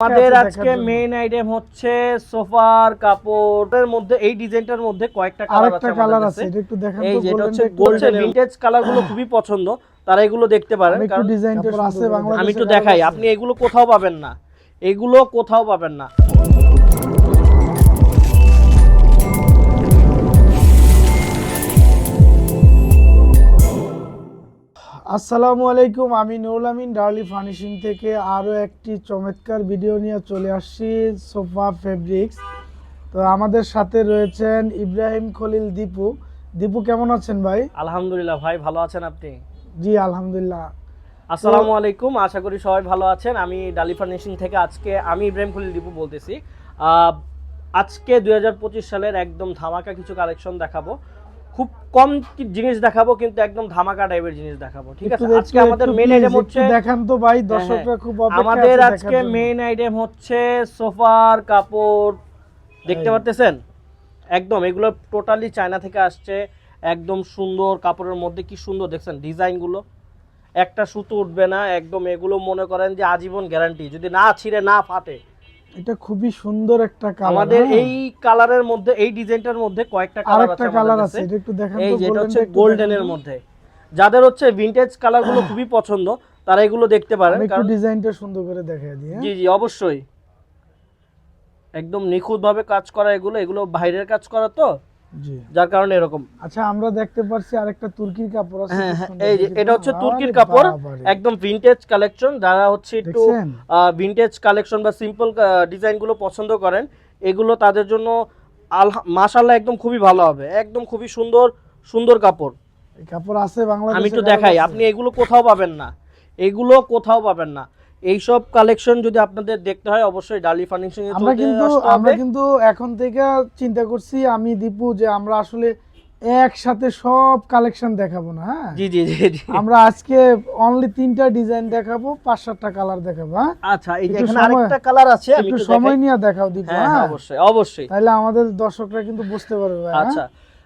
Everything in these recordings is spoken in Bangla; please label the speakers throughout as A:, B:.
A: আমাদের আজকে মেইন আইটেম হচ্ছে সোফার কাপড়ের মধ্যে এই ডিজাইনটার মধ্যে কয়েকটা কালার আছে
B: কালার
A: কালার
B: আছে এটা একটু দেখান
A: এই যেটা হচ্ছে
B: গোল্ডেন
A: ভিন্টেজ কালারগুলো খুবই পছন্দ তারা এগুলো দেখতে পারেন
B: একটু
A: কারণ
B: ডিজাইনটা আছে। বাংলাদেশে
A: আমি একটু দেখাই আপনি এগুলো কোথাও পাবেন না এগুলো কোথাও পাবেন না।
B: আসসালামু আলাইকুম আমি নুরুল আমিন ডার্লি ফার্নিশিং থেকে আরও একটি চমৎকার ভিডিও নিয়ে চলে আসছি সোফা ফেব্রিক্স। তো আমাদের সাথে রয়েছেন ইব্রাহিম খলিল দীপু। দীপু কেমন আছেন ভাই?
A: আলহামদুলিল্লাহ ভাই ভালো আছেন আপনি?
B: জি আলহামদুলিল্লাহ।
A: আসসালামু আলাইকুম আশা করি সবাই ভালো আছেন। আমি ডালি ফার্নিশিং থেকে আজকে আমি ইব্রাহিম খলিল দীপু বলতেছি। আহ, আজকে দুই হাজার পঁচিশ সালের একদম ধামাকা কিছু কালেকশন দেখাবো। খুব কম কি জিনিস দেখাবো কিন্তু একদম ধামাকা টাইপের জিনিস দেখাবো ঠিক আছে? আজকে আমাদের
B: please
A: আইটেম হচ্ছে
B: দেখান তো ভাই
A: হ্যাঁ,
B: দর্শকরা খুব অপেক্ষায়
A: আমাদের আজকে মেইন আইটেম হচ্ছে সোফার কাপড়। দেখতে
B: এই।
A: পারতেছেন? একদম এগুলো টোটালি চায়না থেকে আসছে। একদম সুন্দর কাপড়ের মধ্যে কি সুন্দর দেখছেন ডিজাইনগুলো? একটা সুতো উঠবে না একদম এগুলো মনে করেন যে আজীবন গ্যারান্টি যদি না ছিঁড়ে না ফাটে
B: এটা খুবই সুন্দর একটা কালার
A: আমাদের এই কালারের মধ্যে এই ডিজাইনটার মধ্যে কয়েকটা কালার
B: আরেকটা কালার আছে এটা একটু দেখান তো
A: এটা হচ্ছে গোল্ডেনের মধ্যে। যাদের হচ্ছে ভিনটেজ কালারগুলো খুবই পছন্দ তারা এগুলো দেখতে পারেন
B: একটু ডিজাইনটা সুন্দর করে দেখায় দিই হ্যাঁ?
A: জি জি অবশ্যই। একদম নিখুঁত ভাবে কাজ করা এগুলো এগুলো বাইরের কাজ করা তো? যার কারণে এরকম।
B: আচ্ছা আমরা দেখতে পাচ্ছি আরেকটা তুর্কির কাপড় আছে
A: হ্যাঁ হ্যাঁ এই যে এটা হচ্ছে তুর্কির কাপড়। একদম ভিনটেজ কালেকশন যারা হচ্ছে একটু ভিনটেজ কালেকশন বা সিম্পল ডিজাইনগুলো পছন্দ করেন এগুলো তাদের জন্য আলহা মাশাল্লাহ একদম খুবই ভালো হবে। একদম খুবই সুন্দর সুন্দর কাপড়।
B: এই কাপড় আছে বাংলাদেশে
A: আমি একটু দেখাই আপনি এগুলো কোথাও পাবেন না। এগুলো কোথাও পাবেন না। এইসব কালেকশন যদি আপনাদের দেখতে হয় অবশ্যই ডালি ফার্নিশিং
B: আমরা কিন্তু আমরা কিন্তু এখন থেকে চিন্তা করছি আমি দীপু যে আমরা আসলে একসাথে সব কালেকশন দেখাবো না হ্যাঁ?
A: জি জি জি
B: আমরা আজকে অনলি তিনটা ডিজাইন দেখাবো পাঁচ সাতটা কালার দেখাবো হ্যাঁ?
A: আচ্ছা এই যে এখানে আরেকটা কালার আছে আমি
B: একটু সময় নিয়ে দেখাও দীপু
A: হ্যাঁ হ্যাঁ? অবশ্যই অবশ্যই।
B: তাহলে আমাদের দর্শকরা কিন্তু বুঝতে পারবে ভাই, হ্যাঁ?
A: আচ্ছা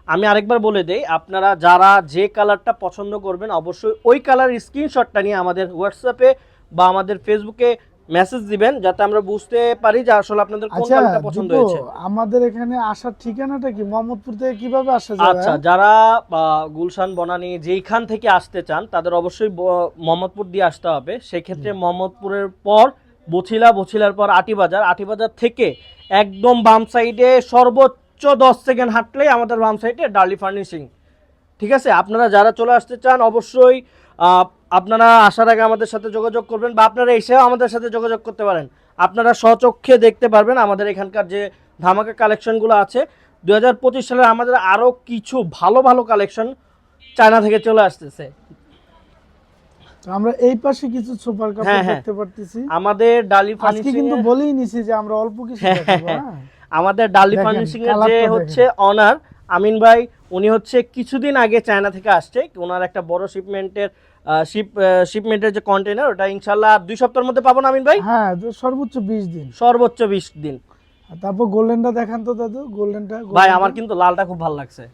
A: আমি আরেকবার বলে দেই আপনারা যারা যে কালারটা পছন্দ করবেন অবশ্যই ওই কালার স্ক্রিনশটটা নিয়ে আমাদের হোয়াটসঅ্যাপে বা আমাদের ফেসবুকে মেসেজ দিবেন যাতে আমরা বুঝতে পারি যে আসলে আপনাদের কোন
B: আচ্ছা
A: কালারটা পছন্দ হয়েছে।
B: আমাদের এখানে আসার ঠিকানাটা কি? মোহাম্মদপুর থেকে কীভাবে আসা যাবে?
A: আচ্ছা? যারা গুলশান বনানী যেইখান থেকে আসতে চান তাদের অবশ্যই মোহাম্মদপুর দিয়ে আসতে হবে। সেক্ষেত্রে মোহাম্মদপুরের পর বছিলা বছিলার পর আটিবাজার। আটিবাজার থেকে একদম বাম সাইডে সর্বোচ্চ দশ সেকেন্ড হাঁটলেই আমাদের বাম সাইডে ডার্লি ফার্নিশিং। ঠিক আছে? আপনারা যারা চলে আসতে চান অবশ্যই আহ, আপনারা আসার আগে আমাদের সাথে যোগাযোগ করবেন বা আপনারা এসেও আমাদের সাথে যোগাযোগ করতে পারেন। আপনারা স্বচক্ষে দেখতে পারবেন আমাদের এখানকার যে ধামাকা কালেকশনগুলো আছে। দু হাজার পঁচিশ সালে আমাদের আরও কিছু ভালো ভালো কালেকশন চায়না থেকে চলে আসতেছে।
B: আমরা এই পাশে কিছু সুপার
A: হ্যাঁ, হ্যাঁ।
B: দেখতে পারতেছি।
A: আমাদের ডালি ফার্নিশিং
B: কিন্তু বলেই নিছি যে আমরা অল্প কিছু
A: হ্যাঁ, আমাদের ডালি ফার্নিশিং এর যে হচ্ছে অনার আমিন ভাই উনি হচ্ছে কিছুদিন আগে চায়না থেকে আসছে। ওনার একটা বড় শিপমেন্টের শিপ শিপমেন্টের যে কন্টেনার ওটা ইনশাল্লাহ দুই সপ্তাহের মধ্যে পাবো না আমিন ভাই?
B: হ্যাঁ সর্বোচ্চ বিশ দিন।
A: সর্বোচ্চ বিশ দিন।
B: তারপর গোল্ডেনটা দেখান তো দাদু গোল্ডেনটা
A: ভাই আমার কিন্তু লালটা খুব ভালো লাগছে।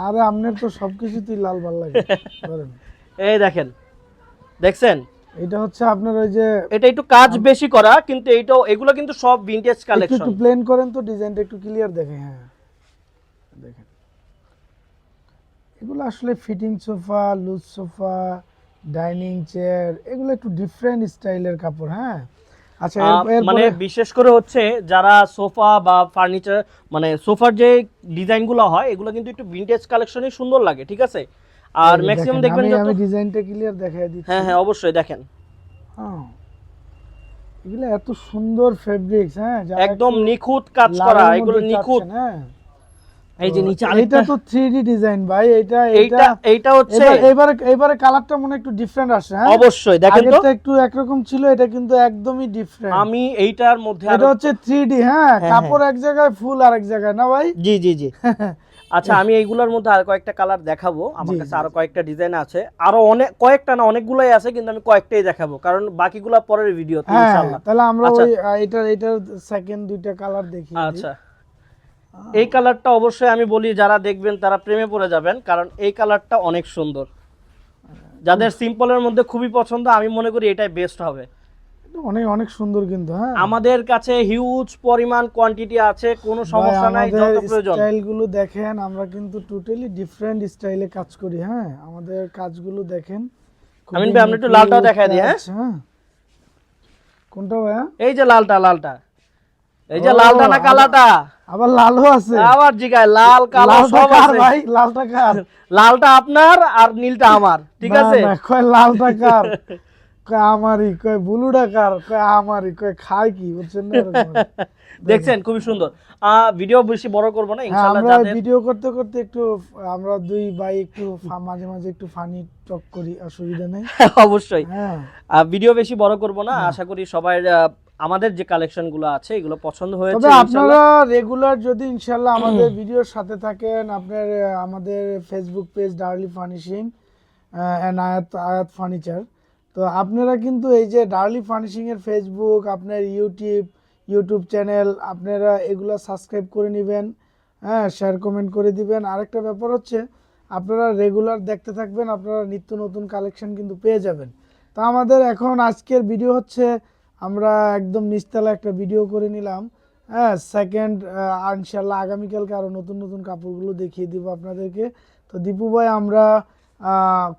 B: আরে আপনার তো সবকিছুতেই লাল ভালো লাগে।
A: এই দেখেন দেখছেন?
B: এটা হচ্ছে আপনার ওই যে
A: এটা একটু কাজ বেশি করা কিন্তু এইটাও এগুলো কিন্তু সব ভিনটেজ কালেকশন
B: একটু প্লেন করেন তো ডিজাইনটা একটু ক্লিয়ার দেখে হ্যাঁ। দেখেন। এগুলো আসলে fitting sofa loose sofa dining chair এগুলো একটু ডিফারেন্ট স্টাইলের কাপড় হ্যাঁ? আচ্ছা
A: মানে বিশেষ করে হচ্ছে যারা সোফা বা ফার্নিচার মানে সোফার যে ডিজাইনগুলো হয় এগুলো কিন্তু একটু ভিনটেজ কালেকশনই সুন্দর লাগে ঠিক আছে? আর ম্যাক্সিমাম দেখবেন
B: আমি- ডিজাইনটা ক্লিয়ার দেখাই দিচ্ছি।
A: হ্যাঁ হ্যাঁ অবশ্যই দেখেন।
B: হ্যাঁ। এগুলো এত সুন্দর ফেব্রিক্স হ্যাঁ
A: একদম নিখুঁত কাজ করা এগুলো নিখুঁত।
B: হ্যাঁ।
A: এই যে নিচে
B: এটা তো 3D ডিজাইন ভাই এটা
A: এইটা এইটা হচ্ছে
B: এবারে এবারে কালারটা মনে হয় একটু ডিফারেন্ট আসে হ্যাঁ?
A: অবশ্যই দেখেন তো।
B: আগেরটা একটু একরকম ছিল এটা কিন্তু একদমই ডিফারেন্ট
A: আমি এইটার মধ্যে
B: এটা হচ্ছে 3D হ্যাঁ?
A: হ্যাঁ,
B: কাপড় এক জায়গায় ফুল আর এক জায়গায় না ভাই?
A: জি জি জি। আচ্ছা আমি এইগুলোর মধ্যে আর কয়েকটা কালার দেখাবো। আমার কাছে আরও কয়েকটা ডিজাইন আছে। আরও অনেক কয়েকটা না অনেকগুলাই আছে কিন্তু আমি কয়েকটাই দেখাবো। কারণ বাকিগুলা পরের ভিডিও
B: হ্যাঁ
A: ইনশাআল্লাহ।
B: তাহলে আমরা
A: আচ্ছা।
B: ওই এটার এটার সেকেন্ড দুইটা কালার দেখি
A: আচ্ছা। এই কালারটা অবশ্যই আমি বলি যারা দেখবেন তারা প্রেমে পড়ে যাবেন কারণ এই কালারটা অনেক সুন্দর। যাদের সিম্পলের মধ্যে খুবই পছন্দ আমি মনে করি এটাই বেস্ট হবে।
B: অনেক অনেক সুন্দর কিন্তু হ্যাঁ।
A: আমাদের কাছে হিউজ পরিমাণ কোয়ান্টিটি আছে কোনো সমস্যা নাই যত প্রয়োজন।
B: স্টাইলগুলো দেখেন আমরা কিন্তু টোটালি ডিফারেন্ট স্টাইলে কাজ করি হ্যাঁ। আমাদের কাজগুলো দেখেন
A: আমিন ভাই, আপনি একটু লালটাও দেখায় দিই, হ্যাঁ?
B: হ্যাঁ। কোনটা ভাইয়া?
A: এই যে লালটা লালটা। এই যে লালটা না কালাটা
B: আবার লালও আছে।
A: আবার জিগায় লাল কালো সব আছে।
B: ভাই? লালটা কার?
A: লালটা আপনার আর নীলটা আমার ঠিক আছে?
B: না, কয় লালটা কার? কয় আমারই কয় ব্লুটা কার? কয় আমারই কয় খায় কি? বুঝছেন না
A: দেখছেন খুবই সুন্দর। আহ, ভিডিও বেশি বড় করব না
B: হ্যাঁ
A: ইনশাআল্লাহ যাদের
B: ভিডিও করতে করতে একটু আমরা দুই ভাই একটু মাঝে মাঝে একটু ফানি টক করি অসুবিধা নেই।
A: অবশ্যই।
B: হ্যাঁ।
A: ভিডিও বেশি বড় করব না আশা করি সবাই আমাদের যে কালেকশনগুলো আছে এগুলো পছন্দ হয়েছে
B: তবে আপনারা রেগুলার যদি ইনশাল্লাহ আমাদের ভিডিওর সাথে থাকেন আপনার আমাদের Facebook page Darley furnishing and Ayat Ayat furniture তো আপনারা কিন্তু এই যে ডার্লি ফার্নিশিং এর ফেসবুক আপনার ইউটিউব ইউটিউব চ্যানেল আপনারা এগুলো সাবস্ক্রাইব করে নেবেন হ্যাঁ শেয়ার কমেন্ট করে দিবেন। আরেকটা ব্যাপার হচ্ছে আপনারা রেগুলার দেখতে থাকবেন আপনারা নিত্য নতুন কালেকশন কিন্তু পেয়ে যাবেন। তো আমাদের এখন আজকের ভিডিও হচ্ছে আমরা একদম নিচতলা একটা ভিডিও করে নিলাম। হ্যাঁ সেকেন্ড ইনশাল্লাহ আগামীকালকে আরও নতুন নতুন কাপড়গুলো দেখিয়ে দিব আপনাদেরকে। তো দীপু ভাই আমরা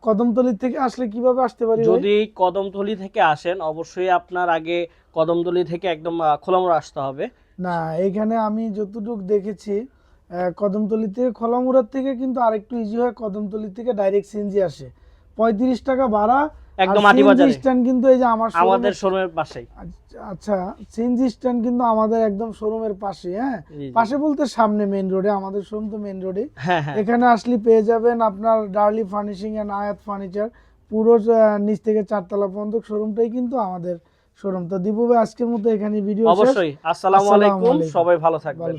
B: কদমতলি থেকে আসলে কীভাবে আসতে পারি
A: যদি কদমতলি থেকে আসেন অবশ্যই আপনার আগে কদমতলি থেকে একদম খোলামোড়া আসতে হবে।
B: না এইখানে আমি যতটুকু দেখেছি কদমতলি থেকে খোলামুড়ার থেকে কিন্তু আরেকটু ইজি হয় কদমতলি থেকে ডাইরেক্ট সিএনজি আসে। পঁয়ত্রিশ টাকা ভাড়া
A: একদম আটি বাজারে।
B: স্ট্যান্ড কিন্তু এই যে আমার
A: আমাদের শোরুমের পাশেই।
B: আচ্ছা, আচ্ছা সিএনজি স্ট্যান্ড কিন্তু আমাদের একদম শোরুমের পাশে হ্যাঁ। পাশে বলতে সামনে মেইন রোডে আমাদের শোরুম তো মেইন রোডে
A: হ্যাঁ হ্যাঁ।
B: এখানে আসলে পেয়ে যাবেন আপনার Darley furnishing and Ayat furniture পুরো নিচ থেকে চারতলা পর্যন্ত শোরুমটাই কিন্তু আমাদের শোরুম তো দীপু ভাই আজকের মতো এখানে ভিডিও
A: অবশ্যই। আসসালামু আলাইকুম। সবাই
B: ভালো থাকবেন।